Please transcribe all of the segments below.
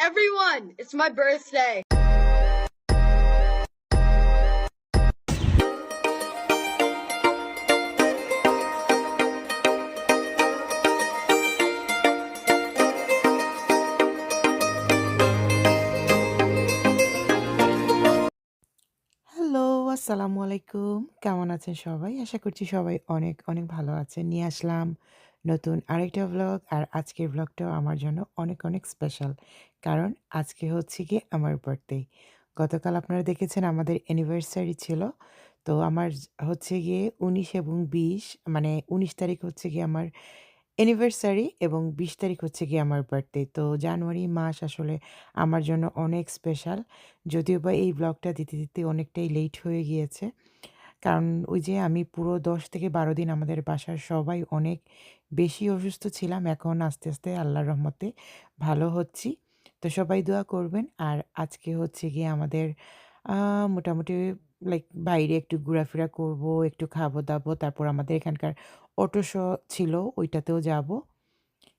Everyone, it's my birthday. আসসালামু আলাইকুম। কেমন আছেন সবাই? আশা করছি সবাই অনেক, অনেক ভালো আছেন। নিয়ে আসলাম নতুন আরেকটা ব্লগ আর আজকের ব্লগটাও আমার জন্য অনেক, অনেক স্পেশাল। কারণ আজকে হচ্ছে গিয়ে আমার বার্থডে। গতকাল আপনারা দেখেছেন আমাদের অ্যানিভার্সারি ছিল। তো আমার হচ্ছে গিয়ে ১৯ এবং ২০ মানে ১৯ তারিখ হচ্ছে গিয়ে আমার অ্যানিভার্সারি এবং ২০ তারিখ হচ্ছে গিয়ে আমার বার্থডে। তো জানুয়ারি মাস আসলে আমার জন্য অনেক স্পেশাল। যদিও বা এই ব্লগটা দিতে, দিতে অনেকটাই লেট হয়ে গিয়েছে। কারণ ওই যে আমি পুরো ১০ থেকে ১২ দিন আমাদের বাসার সবাই অনেক বেশি অসুস্থ ছিলাম। এখন আস্তে, আস্তে আল্লাহর রহমতে ভালো হচ্ছি। তো সবাই দোয়া করবেন। আর আজকে হচ্ছে গিয়ে আমাদের মোটামুটি লাইক বাইরে একটু ঘোরাফেরা করব, একটু খাবো-দাবো। তারপর আমাদের এখানকার অটো শো ছিল, ওইটাতেও যাব।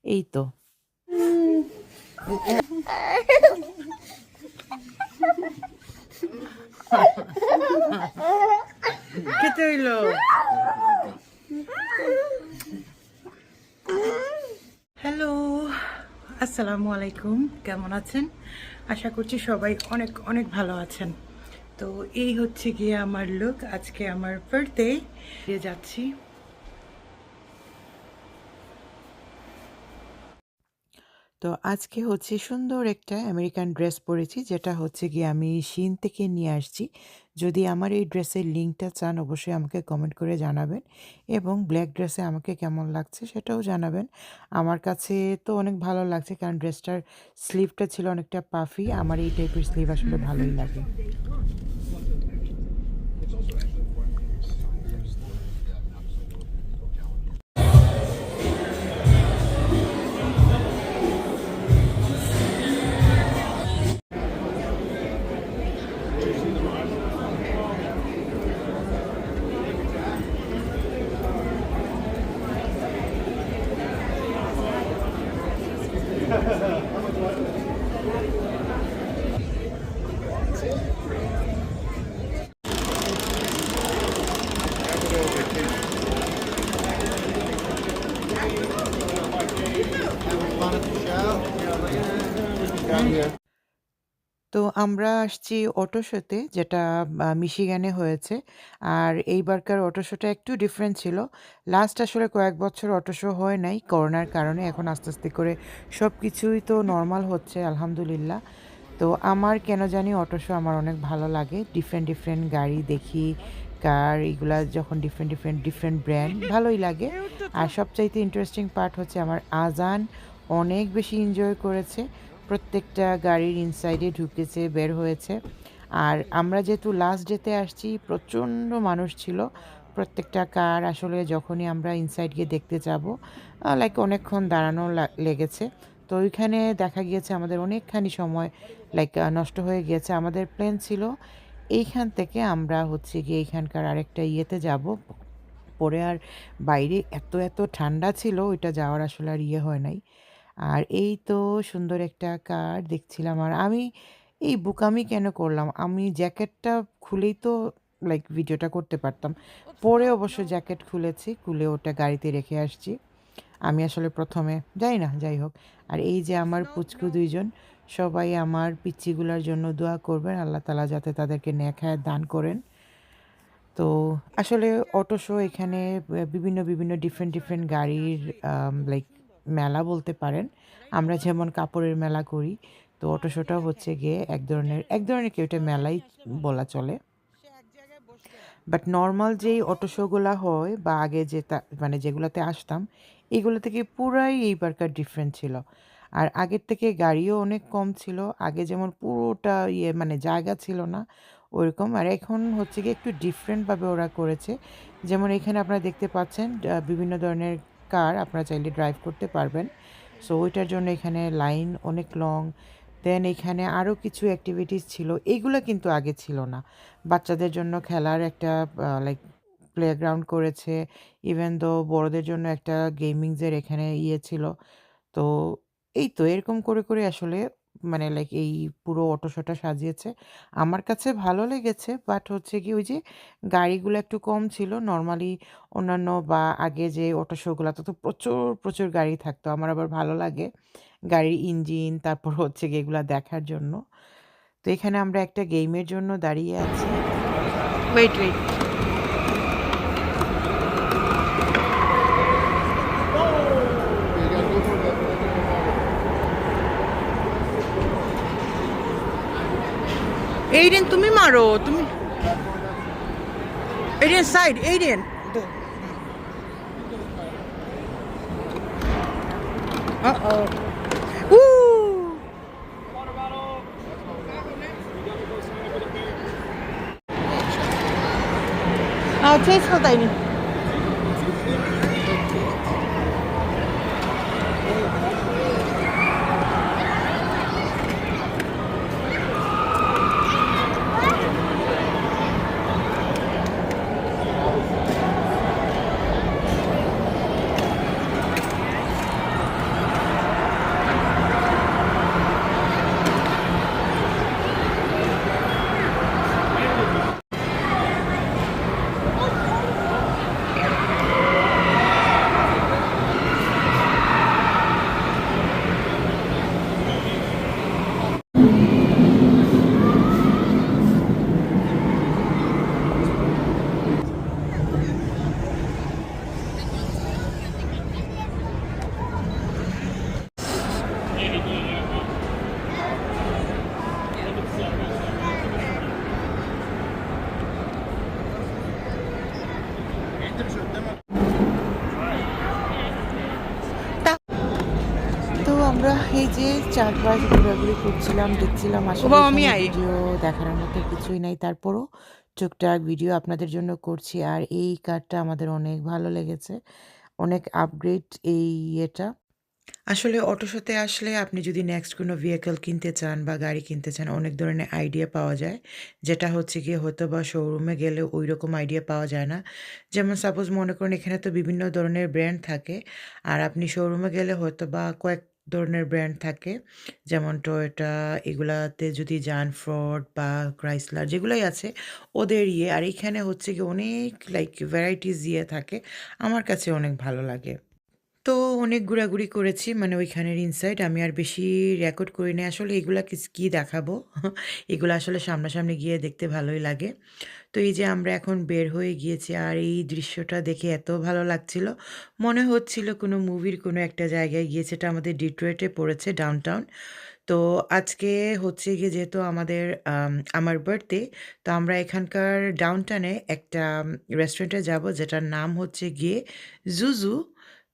এই তো। খেতে হইল। হ্যালো, আসসালামু আলাইকুম। কেমন আছেন? আশা করছি সবাই অনেক, অনেক ভালো আছেন। তো এই হচ্ছে গিয়ে আমার লুক। আজকে আমার বার্থডে যাচ্ছি। তো আজকে হচ্ছে সুন্দর একটা আমেরিকান ড্রেস পরেছি, যেটা হচ্ছে গিয়ে আমি শিন থেকে নিয়ে আসছি। যদি আমার এই ড্রেসের লিঙ্কটা চান, অবশ্যই আমাকে কমেন্ট করে জানাবেন এবং ব্ল্যাক ড্রেসে আমাকে কেমন লাগছে সেটাও জানাবেন। আমার কাছে তো অনেক ভালো লাগছে, কারণ ড্রেসটার স্লিভটা ছিল অনেকটা পাফি। আমার এই টাইপের স্লিভ আসলে ভালোই লাগে। sleep. আমরা আসছি অটো শোতে যেটা মিশিগানে হয়েছে। আর এইবারকার অটো শোটা একটু ডিফারেন্ট ছিল। লাস্ট আসলে কয়েক বছর অটো শো হয় নাই করোনার কারণে। এখন আস্তে, আস্তে করে সবকিছুই তো নরমাল হচ্ছে আলহামদুলিল্লাহ। তো আমার কেন জানি অটো শো আমার অনেক ভালো লাগে। ডিফারেন্ট, ডিফারেন্ট গাড়ি দেখি, কার এগুলা যখন ডিফারেন্ট, ডিফারেন্ট, ডিফারেন্ট ব্র্যান্ড ভালোই লাগে। আর সবচাইতে ইন্টারেস্টিং পার্ট হচ্ছে আমার আজান অনেক বেশি এনজয় করেছে। প্রত্যেকটা গাড়ির ইনসাইডে ঢুকেছে, বের হয়েছে। আর আমরা যেহেতু লাস্ট ডেতে আসছি প্রচণ্ড মানুষ ছিল। প্রত্যেকটা কার আসলে যখনই আমরা ইনসাইড গিয়ে দেখতে যাব লাইক অনেকক্ষণ দাঁড়ানো লেগেছে। তো ওইখানে দেখা গিয়েছে আমাদের অনেকখানি সময় লাইক নষ্ট হয়ে গিয়েছে। আমাদের প্ল্যান ছিল এইখান থেকে আমরা হচ্ছে গিয়ে এইখানকার আরেকটা ইয়েতে যাব। পরে আর বাইরে এত, এত ঠান্ডা ছিল ওইটা যাওয়ার আসলে আর ইয়ে হয় নাই। আর এই তো সুন্দর একটা কার দেখছিলাম। আর আমি এই বোকামি কেন করলাম? আমি জ্যাকেটটা খুলেই তো লাইক ভিডিওটা করতে পারতাম। পরে অবশ্য জ্যাকেট খুলেছি, খুলে ওটা গাড়িতে রেখে আসছি। আমি আসলে প্রথমে যাই না, যাই হোক। আর এই যে আমার পুচকু দুইজন সবাই আমার পিচ্চিগুলার জন্য দোয়া করবেন। আল্লাহ তালা যাতে তাদেরকে হায়াত দান করেন। তো আসলে অটো শো এখানে বিভিন্ন, বিভিন্ন ডিফারেন্ট, ডিফারেন্ট গাড়ির লাইক মেলা বলতে পারেন। আমরা যেমন কাপড়ের মেলা করি, তো অটো শোটাও হচ্ছে গিয়ে এক ধরনের এক ধরনের কেউ ওইটা মেলাই বলা চলে। বাট নর্মাল যেই অটো শো গুলা হয় বা আগে যেটা মানে যেগুলোতে আসতাম, এগুলো থেকে পুরাই এইবারকার ডিফারেন্ট ছিল। আর আগের থেকে গাড়িও অনেক কম ছিল। আগে যেমন পুরোটা ইয়ে মানে জায়গা ছিল না ওরকম। আর এখন হচ্ছে গিয়ে একটু ডিফারেন্টভাবে ওরা করেছে। যেমন এখানে আপনারা দেখতে পাচ্ছেন বিভিন্ন ধরনের কার আপনারা চাইলে ড্রাইভ করতে পারবেন। সো ওইটার জন্য এখানে লাইন অনেক লং। দেন এখানে আরও কিছু অ্যাক্টিভিটিস ছিল। এইগুলো কিন্তু আগে ছিল না। বাচ্চাদের জন্য খেলার একটা লাইক প্লেগ্রাউন্ড করেছে। ইভেন দো বড়দের জন্য একটা গেমিংসের এখানে ইয়ে ছিল। তো এই তো এরকম করে, করে আসলে মানে লাইক এই পুরো অটো শোটা সাজিয়েছে। আমার কাছে ভালো লেগেছে বাট হচ্ছে কি ওই যে গাড়িগুলো একটু কম ছিল। নর্মালি অন্যান্য বা আগে যে অটো শোগুলাতে তো প্রচুর, প্রচুর গাড়ি থাকতো। আমার আবার ভালো লাগে গাড়ির ইঞ্জিন তারপর হচ্ছে গিয়ে এগুলা দেখার জন্য। তো এখানে আমরা একটা গেমের জন্য দাঁড়িয়ে আছি। Wait, wait. এইডেন তুমি মারো তুমি Aiden side Aiden Uh-oh. Woo! 아, 트 এই যে চারপাশ ঘোরাঘুরি করছিলাম দেখছিলাম আসলে। ভিডিও দেখার মতো কিছুই নাই। তারপরও টুকটাক ভিডিও আপনাদের জন্য করছি আর এই কারটা আমাদের অনেক ভালো লেগেছে। অনেক আপগ্রেড এই এটা আসলে অটো শোতে আসলে আপনি যদি নেক্সট কোনো ভেহিকল কিনতে চান বা গাড়ি কিনতে চান অনেক ধরনের আইডিয়া পাওয়া যায়। যেটা হচ্ছে গিয়ে হয়তো বা শোরুমে গেলে ওই রকম আইডিয়া পাওয়া যায় না। যেমন সাপোজ মনে করুন এখানে তো বিভিন্ন ধরনের ব্র্যান্ড থাকে। আর আপনি শোরুমে গেলে হয়তো বা কয়েক ধরনের ব্র্যান্ড থাকে। যেমন টয়োটা এগুলাতে যদি যান ফ্রড বা ক্রাইসলার যেগুলোই আছে, ওদের ইয়ে। আর এখানে হচ্ছে কি অনেক লাইক ভ্যারাইটিস ইয়ে থাকে। আমার কাছে অনেক ভালো লাগে। তো অনেক ঘোরাঘুরি করেছি মানে ওইখানের ইনসাইড আমি আর বেশি রেকর্ড করি না আসলে এগুলা কী দেখাবো? এগুলো আসলে সামনাসামনি গিয়ে দেখতে ভালোই লাগে। তো এই যে আমরা এখন বের হয়ে গিয়েছি আর এই দৃশ্যটা দেখে এত ভালো লাগছিল। মনে হচ্ছিল কোনো মুভির কোনো একটা জায়গায় গিয়েছে এটা আমাদের ডিট্রয়েটে পড়েছে ডাউনটাউন তো আজকে হচ্ছে গিয়ে যেহেতু আমাদের আমার বার্থডে তো আমরা এখানকার ডাউনটাউনে একটা রেস্টুরেন্টে যাব, যেটার নাম হচ্ছে গিয়ে জুজু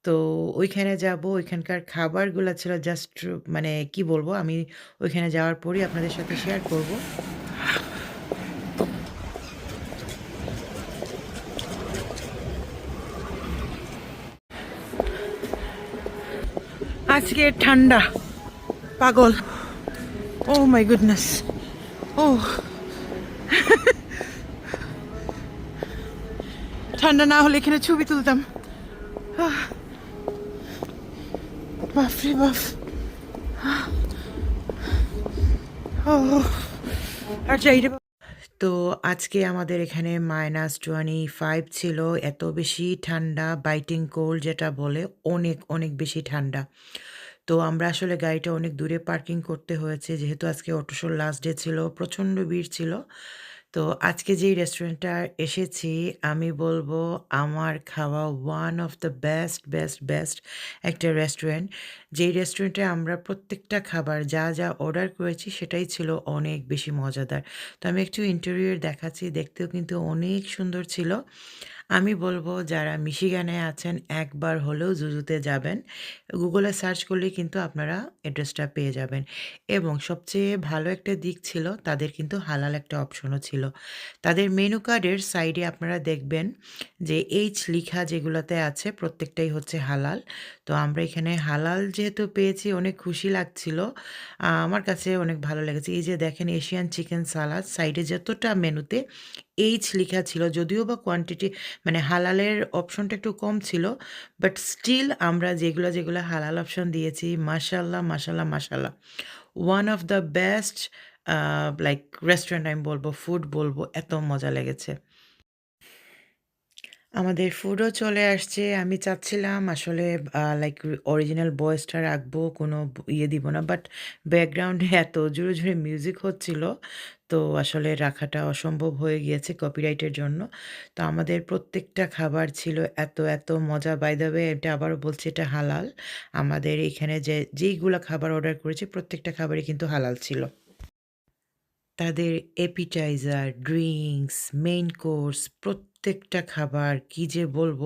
তো ওইখানে যাব, ওইখানকার খাবারগুলো ছিল জাস্ট মানে কি বলব, আমি ওইখানে যাওয়ার পরই আপনাদের সাথে শেয়ার করব। আজকে ঠান্ডা, পাগল। ও মাই গুডনেস ও ঠান্ডা না হলে এখানে ছবি তুলতাম। বাপরে বাপ যাই রে তো আজকে আমাদের এখানে মাইনাস টোয়েন্টি ফাইভ ছিল, এত বেশি ঠান্ডা বাইটিং কোল্ড যেটা বলে, অনেক অনেক বেশি ঠান্ডা। তো আমরা আসলে গাড়িটা অনেক দূরে পার্কিং করতে হয়েছে, যেহেতু আজকে অটোশোর লাস্ট ডে ছিল, প্রচণ্ড ভিড় ছিল। তো আজকে যেই রেস্টুরেন্টটা এসেছি, আমি বলব আমার খাওয়া one of the best best best একটা রেস্টুরেন্ট যেই রেস্টুরেন্টে আমরা প্রত্যেকটা খাবার যা যা অর্ডার করেছি সেটাই ছিল অনেক বেশি মজাদার। তো আমি একটু ইন্টেরিয়র দেখাচ্ছি, দেখতেও কিন্তু অনেক সুন্দর ছিল। আমি বলব যারা মিশিগানে আছেন, একবার হলেও জুজুতে যাবেন। গুগলে সার্চ করলেই কিন্তু আপনারা অ্যাড্রেসটা পেয়ে যাবেন। এবং সবচেয়ে ভালো একটা দিক ছিল, তাদের কিন্তু হালাল একটা অপশনও ছিল। তাদের মেনু কার্ডের সাইডে আপনারা দেখবেন যে এইচ লিখা যেগুলোতে আছে, প্রত্যেকটাই হচ্ছে হালাল। তো আমরা এখানে হালাল যেহেতু পেয়েছি, অনেক খুশি লাগছিল। আমার কাছে অনেক ভালো লেগেছে। এই যে দেখেন এশিয়ান চিকেন সালাদ সাইডে যতটা মেনুতে এইচ লেখা ছিল, যদিও বা কোয়ান্টিটি মানে হালালের অপশনটা একটু কম ছিল বাট স্টিল আমরা যেগুলো যেগুলো হালাল অপশন দিয়েছি মাশাল্লাহ মাশাল্লাহ মাশাল্লাহ one of the best like restaurant আমি বলব ফুড বলব, এত মজা লেগেছে। আমাদের ফুডও চলে আসছে, আমি চাচ্ছিলাম আসলে লাইক অরিজিনাল ভয়েসটা রাখব, কোনো ইয়ে দিব না বাট ব্যাকগ্রাউন্ডে এত জোরে জোরে মিউজিক হচ্ছিল তো আসলে রাখাটা অসম্ভব হয়ে গিয়েছে কপিরাইটের জন্য। তো আমাদের প্রত্যেকটা খাবার ছিল এত এত মজা। বাই দ্য এটা আবারও বলছি এটা হালাল। আমাদের এখানে যে যেইগুলো খাবার অর্ডার করেছি প্রত্যেকটা খাবারই কিন্তু হালাল ছিল। তাদের এপিটাইজার, ড্রিঙ্কস মেইন কোর্স প্রত্যেকটা খাবার কি যে বলব!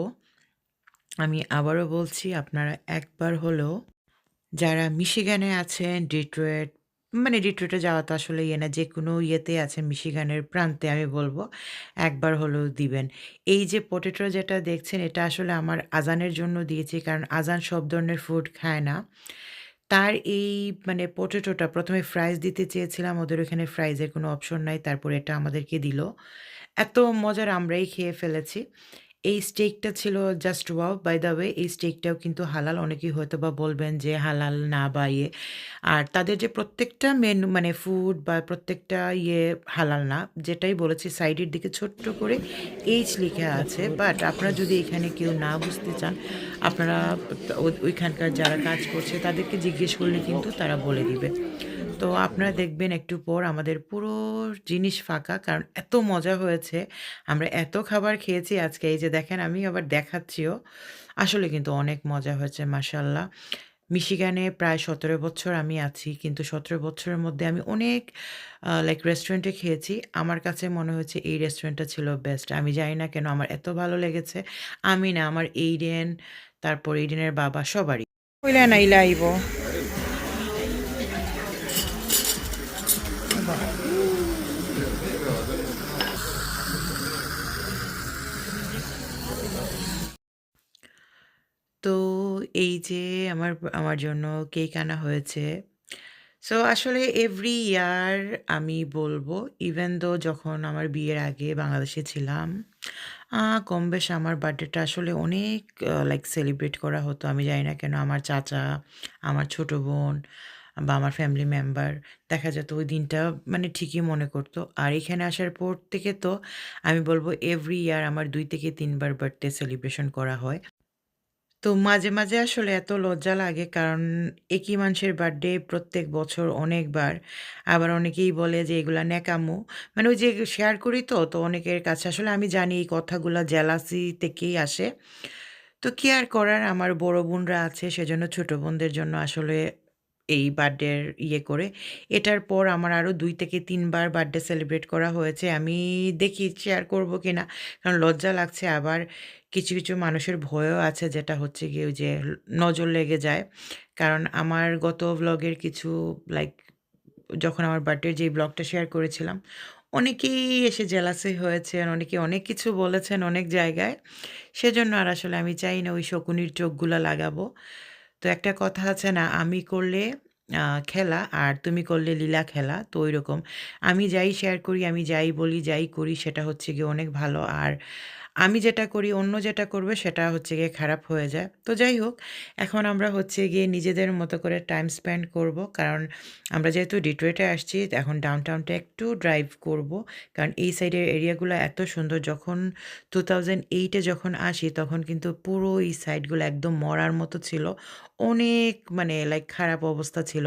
আমি আবারও বলছি আপনারা একবার হলেও যারা মিশিগানে আছেন, ডিট্রয়েট মানে ডিট্রয়েটে যাওয়া তো আসলে ইয়ে না, যে কোনো ইয়েতে আছে মিশিগানের প্রান্তে আমি বলব একবার হলেও দিবেন। এই যে পটেটো যেটা দেখছেন এটা আসলে আমার আজানের জন্য দিয়েছি কারণ আজান সব ধরনের ফুড খায় না। তার এই মানে পটেটোটা প্রথমে ফ্রাইজ দিতে চেয়েছিলাম, ওদের ওখানে ফ্রাইজের কোনো অপশন নাই। তারপরে এটা আমাদেরকে দিল। এত মজার আমরাই খেয়ে ফেলেছি। এই স্টেকটা ছিল just wow! By the way এই স্টেকটাও কিন্তু হালাল। অনেকেই হয়তো বা বলবেন যে হালাল না বা ইয়ে। আর তাদের যে প্রত্যেকটা মেনু মানে ফুড বা প্রত্যেকটা ইয়ে হালাল না। যেটাই বলেছি সাইডের দিকে ছোট্ট করে এইচ লিখা আছে। বাট আপনারা যদি এখানে কেউ না বুঝতে চান, আপনারা ওইখানকার যারা কাজ করছে তাদেরকে জিজ্ঞেস করলে কিন্তু তারা বলে দিবে। তো আপনারা দেখবেন একটু পর আমাদের পুরো জিনিস ফাঁকা। কারণ এত মজা হয়েছে। আমরা এত খাবার খেয়েছি আজকে এই যে দেখেন আমি আবার দেখাচ্ছিও। আসলে কিন্তু অনেক মজা হয়েছে মাশাআল্লাহ। মিশিগানে প্রায় ১৭ বছর আমি আছি। কিন্তু ১৭ বছরের মধ্যে আমি অনেক লাইক রেস্টুরেন্টে খেয়েছি। আমার কাছে মনে হয়েছে এই রেস্টুরেন্টটা ছিল বেস্ট। আমি জানি না কেন আমার এত ভালো লেগেছে। আমি না আমার এইডেন, তারপর এইডেনের বাবা সবারই। না ইলা তো এই যে আমার আমার জন্য কেক আনা হয়েছে। সো আসলে এভরি ইয়ার আমি বলব ইভেন দো যখন আমার বিয়ের আগে বাংলাদেশে ছিলাম, কম বেশ আমার বার্থডেটা আসলে অনেক লাইক সেলিব্রেট করা হতো। আমি জানি না কেন আমার চাচা, আমার ছোট বোন বা আমার ফ্যামিলি মেম্বার দেখা যেত ওই দিনটা মানে ঠিকই মনে করতো। আর এখানে আসার পর থেকে তো আমি বলব এভরি ইয়ার আমার দুই থেকে তিনবার বার্থডে সেলিব্রেশন করা হয়। তো মাঝে, মাঝে আসলে এত লজ্জা লাগে কারণ একই মানুষের বার্থডে প্রত্যেক বছর অনেকবার। আবার অনেকেই বলে যে এগুলা ন্যাকামো। মানে ওই যে শেয়ার করি তো, তো অনেকের কাছে আসলে আমি জানি এই কথাগুলো জেলাসি থেকেই আসে। তো কি আর করার আমার বড় বোনরা আছে সেজন্য ছোট বোনদের জন্য আসলে এই বার্থডের ইয়ে করে। এটার পর আমার আরও দুই থেকে তিনবার বার্থডে সেলিব্রেট করা হয়েছে। আমি দেখি শেয়ার করব কি না কারণ লজ্জা লাগছে আবার কিছু, কিছু মানুষের ভয়ও আছে যেটা হচ্ছে গিয়ে যে নজর লেগে যায়। কারণ আমার গত ব্লগের কিছু লাইক যখন আমার বার্থডের যেই ব্লগটা শেয়ার করেছিলাম, অনেকেই এসে জেলাসি হয়েছেন, অনেকে অনেক কিছু বলেছেন অনেক জায়গায়। সেজন্য আর আসলে আমি চাই না ওই শকুনির চোখগুলা লাগাবো। তো একটা কথা আছে না, আমি করলে খেলা আর তুমি করলে লীলা খেলা। তো ওই রকম আমি যাই শেয়ার করি, আমি যাই বলি, যাই করি সেটা হচ্ছে গিয়ে অনেক ভালো। আর আমি যেটা করি অন্য যেটা করবে সেটা হচ্ছে গিয়ে খারাপ হয়ে যায়। তো যাই হোক, এখন আমরা হচ্ছে গিয়ে নিজেদের মতো করে টাইম স্পেন্ড করব। কারণ আমরা যেহেতু ডিট্রয়েটে আসছি এখন ডাউনটাউনটা একটু ড্রাইভ করব। কারণ এই সাইডের এরিয়াগুলো এত সুন্দর। যখন 2008 এ যখন আসি তখন কিন্তু পুরো এই সাইডগুলো একদম মরার মতো ছিল। অনেক মানে লাইক খারাপ অবস্থা ছিল।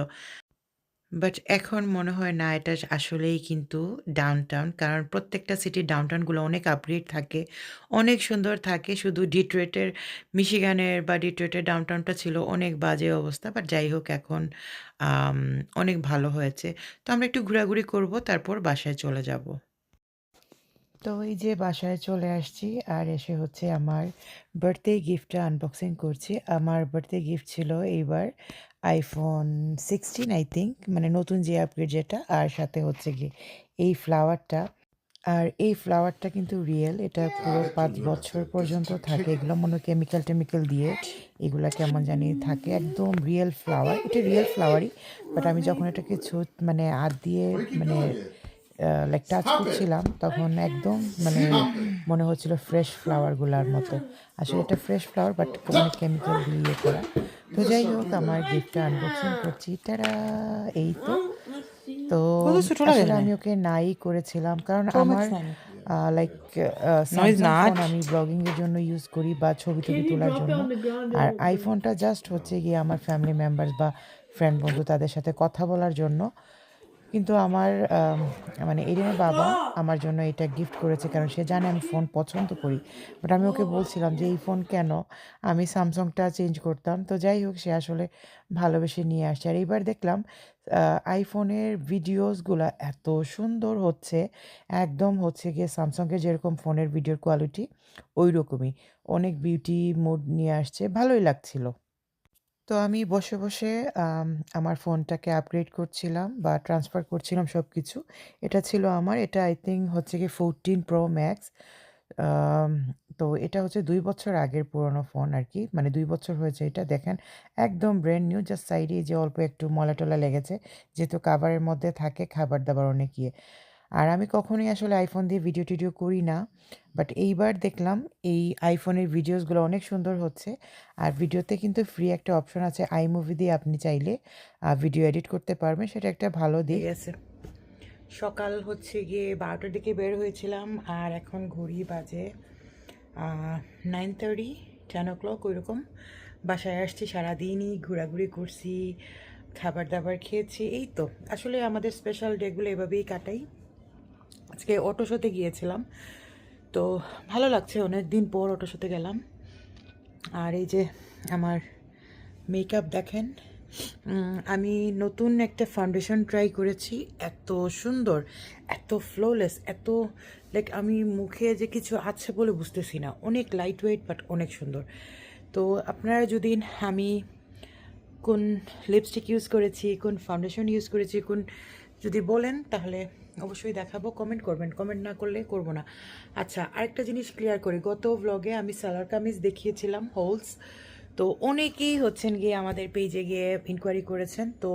বাট এখন মনে হয় না এটা আসলেই কিন্তু ডাউনটাউন। কারণ প্রত্যেকটা সিটির ডাউনটাউনগুলো অনেক আপগ্রেড থাকে, অনেক সুন্দর থাকে। শুধু ডিট্রয়েটের মিশিগানের বা ডিট্রয়েটের ডাউনটাউনটা ছিল অনেক বাজে অবস্থা। বাট যাই হোক এখন অনেক ভালো হয়েছে। তো আমরা একটু ঘোরাঘুরি করব তারপর বাসায় চলে যাব। তো এই যে বাসায় চলে আসছি আর এসে হচ্ছে আমার বার্থডে গিফটটা আনবক্সিং করছি। আমার বার্থডে গিফট ছিল এইবার iPhone 16 আই থিঙ্ক মানে নতুন যে আপগ্রেড যেটা, আর সাথে হচ্ছে গিয়ে এই ফ্লাওয়ারটা। আর এই ফ্লাওয়ারটা কিন্তু রিয়েল। এটা পুরো পাঁচ বছর পর্যন্ত থাকে। এগুলো মনে হয় কেমিক্যাল-টেমিক্যাল দিয়ে এগুলো কেমন জানি থাকে। একদম রিয়েল ফ্লাওয়ার। এটা রিয়েল ফ্লাওয়ারই। বাট আমি যখন এটাকে ছুট মানে হাত দিয়ে মানে লাইক টাচ করছিলাম তখন একদম মানে মনে হচ্ছিল ফ্রেশ ফ্লাওয়ারগুলোর মতো। আসলে এটা ফ্রেশ ফ্লাওয়ার বাট কোনো কেমিক্যাল দিয়ে ইয়ে করা। তো যাই হোক আমার গিফটটা আনবক্সিং করছি। তারা এই তো। তো আসলে আমি ওকে নাই করেছিলাম কারণ আমার লাইক. আমি ব্লগিং এর জন্য ইউজ করি বা ছবি টবি তোলার জন্য। আর আইফোনটা জাস্ট হচ্ছে গিয়ে আমার ফ্যামিলি মেম্বার্স বা ফ্রেন্ড বন্ধু তাদের সাথে কথা বলার জন্য। কিন্তু আমার মানে এরিনের বাবা আমার জন্য এটা গিফট করেছে কারণ সে জানে আমি ফোন পছন্দ করি। বাট আমি ওকে বলছিলাম যে, এই ফোন কেন? আমি স্যামসাংটা চেঞ্জ করতাম। তো যাই হোক, সে আসলে ভালোবেসে নিয়ে আসছে। আর এইবার দেখলাম আইফোনের ভিডিওসগুলো এত সুন্দর হচ্ছে, একদম হচ্ছে গিয়ে স্যামসাংয়ের যেরকম ফোনের ভিডিওর কোয়ালিটি ওই রকমই অনেক বিউটি মোড নিয়ে আসছে, ভালোই লাগছিল। তো আমি বসে বসে আমার ফোনটাকে আপগ্রেড করছিলাম বা ট্রান্সফার করছিলাম সব কিছু এটা ছিল আমার, এটা আই থিঙ্ক হচ্ছে কি ফোরটিন প্রো ম্যাক্স তো এটা হচ্ছে দুই বছর আগের পুরনো ফোন আর কি মানে দুই বছর হয়েছে এটা, দেখেন, একদম ব্র্যান্ড নিউ জাস্ট সাইডে যে অল্প একটু মলা টলা লেগেছে, যেহেতু কাভারের মধ্যে থাকে খাবার দাবার অনেক ইয়ে। আর আমি কখনোই আসলে আইফোন দিয়ে ভিডিও টিডিও করি না বাট এইবার দেখলাম এই আইফোনের ভিডিওসগুলো অনেক সুন্দর হচ্ছে, আর ভিডিওতে কিন্তু ফ্রি একটা অপশন আছে আইমুভি দিয়ে আপনি চাইলে ভিডিও এডিট করতে পারবেন, সেটা একটা ভালো দিক। আছে। সকাল হচ্ছে গিয়ে বারোটার দিকে বের হয়েছিলাম, আর এখন ঘড়ি বাজে nine thirty ten o'clock ওইরকম। বাসায় আসছি, সারাদিনই ঘোরাঘুরি করছি, খাবার দাবার খেয়েছি, এই তো। আসলে আমাদের স্পেশাল ডেগুলো এভাবেই কাটাই। আজকে অটো শোতে গিয়েছিলাম। তো ভালো লাগছে, অনেক দিন পর অটো শোতে গেলাম। আর এই যে আমার মেকআপ দেখেন আমি নতুন একটা ফাউন্ডেশন ট্রাই করেছি, এত সুন্দর, এত ফ্লোলেস এত লাইক আমি মুখে যে কিছু আছে বলে বুঝতেছি না। অনেক লাইট ওয়েট বাট অনেক সুন্দর। তো আপনারা যদি আমি কোন লিপস্টিক ইউজ করেছি, কোন ফাউন্ডেশন ইউজ করেছি, কোন যদি বলেন, তাহলে অবশ্যই দেখাবো। কমেন্ট করবেন কমেন্ট না করলে করব না। আচ্ছা আরেকটা জিনিস ক্লিয়ার করি। গত ব্লগে আমি সালোয়ার কামিজ দেখিয়েছিলাম হোলস তো অনেকেই হচ্ছেন গিয়ে আমাদের পেজে গিয়ে ইনকোয়ারি করেছেন। তো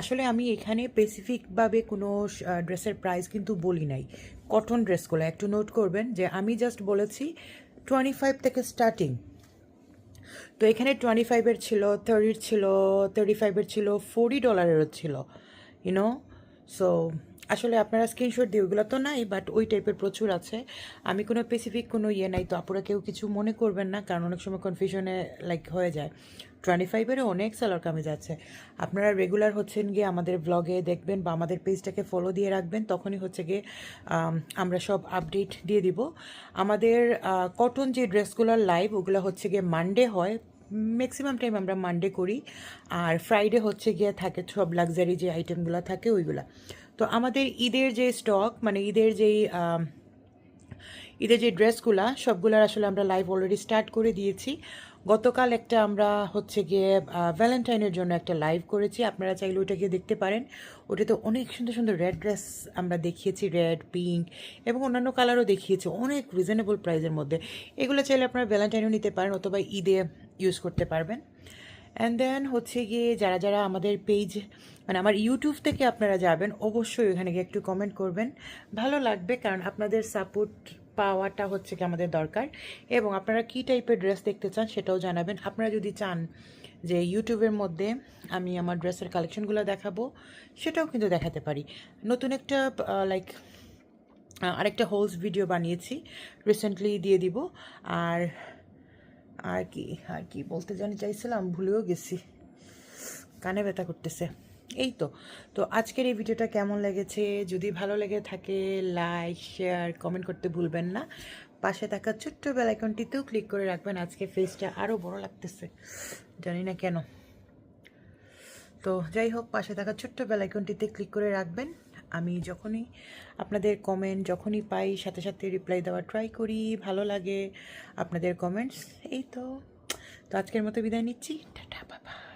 আসলে আমি এখানে স্পেসিফিকভাবে কোনো ড্রেসের প্রাইস কিন্তু বলি নাই। কটন ড্রেসগুলো একটু নোট করবেন যে আমি জাস্ট বলেছি টোয়েন্টি ফাইভ থেকে স্টার্টিং তো এখানে টোয়েন্টি ফাইভের ছিল থার্টির ছিল থার্টি ফাইভের ছিল ফোরটি ডলারেরও ছিল। ইউনো সো আসলে আপনারা স্ক্রিনশট দিয়ে ওইগুলো তো নাই বাট ওই টাইপের প্রচুর আছে। আমি কোনো স্পেসিফিক কোনো ইয়ে নাই, তো আপনারা কেউ কিছু মনে করবেন না, কারণ অনেক সময় কনফিউশনে লাইক হয়ে যায়। টোয়েন্টি ফাইভেরও অনেক সালোয়ার কামিজ আছে আপনারা রেগুলার হচ্ছেন গিয়ে আমাদের ব্লগে দেখবেন বা আমাদের পেজটাকে ফলো দিয়ে রাখবেন, তখনই হচ্ছে গিয়ে আমরা সব আপডেট দিয়ে দিব। আমাদের কটন যে ড্রেসগুলোর লাইভ ওগুলো হচ্ছে গিয়ে মানডে হয়। ম্যাক্সিমাম টাইম আমরা মানডে করি, আর ফ্রাইডে হচ্ছে গিয়ে থাকে সব লাক্সারি যে আইটেমগুলো থাকে ওইগুলা। তো আমাদের ঈদের যে স্টক মানে ঈদের যেই ঈদের যে ড্রেসগুলা সবগুলার আসলে আমরা লাইভ অলরেডি স্টার্ট করে দিয়েছি। গতকাল একটা আমরা হচ্ছে গিয়ে ভ্যালেন্টাইনের জন্য একটা লাইভ করেছি। আপনারা চাইলে ওইটা গিয়ে দেখতে পারেন। ওটাতে অনেক সুন্দর সুন্দর রেড ড্রেস আমরা দেখিয়েছি রেড পিঙ্ক এবং অন্যান্য কালারও দেখিয়েছি অনেক রিজনেবল প্রাইসের মধ্যে। এগুলো চাইলে আপনারা ভ্যালেন্টাইনও নিতে পারেন অথবা ঈদে ইউজ করতে পারবেন। অ্যান্ড দেন হচ্ছে গিয়ে যারা যারা আমাদের পেজ মানে আমার ইউটিউব থেকে আপনারা যাবেন, অবশ্যই ওখানে গিয়ে একটু কমেন্ট করবেন। ভালো লাগবে কারণ আপনাদের সাপোর্ট পাওয়াটা হচ্ছে কি আমাদের দরকার। এবং আপনারা কী টাইপের ড্রেস দেখতে চান সেটাও জানাবেন। আপনারা যদি চান যে ইউটিউবের মধ্যে আমি আমার ড্রেসের কালেকশনগুলো দেখাবো, সেটাও কিন্তু দেখাতে পারি। নতুন একটা লাইক আরেকটা হোলস ভিডিও বানিয়েছি রিসেন্টলি দিয়ে দিব। আর আর কি আর কি বলতে জানি, চাইছিলাম, ভুলেও গেছি। কানে ব্যথা করতেছে। এই তো। তো আজকের এই ভিডিওটা কেমন লেগেছে? যদি ভালো লেগে থাকে লাইক শেয়ার কমেন্ট করতে ভুলবেন না। পাশে থাকা ছোট্ট বেলাইকনটিতেও ক্লিক করে রাখবেন। আজকে ফেসটা আরও বড় লাগতেছে। জানি না কেন। তো যাই হোক, পাশে থাকা ছোট্ট বেলাইকনটিতে ক্লিক করে রাখবেন। আমি যখনই আপনাদের কমেন্ট যখনই পাই, সাথে সাথে রিপ্লাই দেওয়া ট্রাই করি। ভালো লাগে আপনাদের কমেন্টস এই তো। তো আজকের মতো বিদায় নিচ্ছি। টাটা বাবা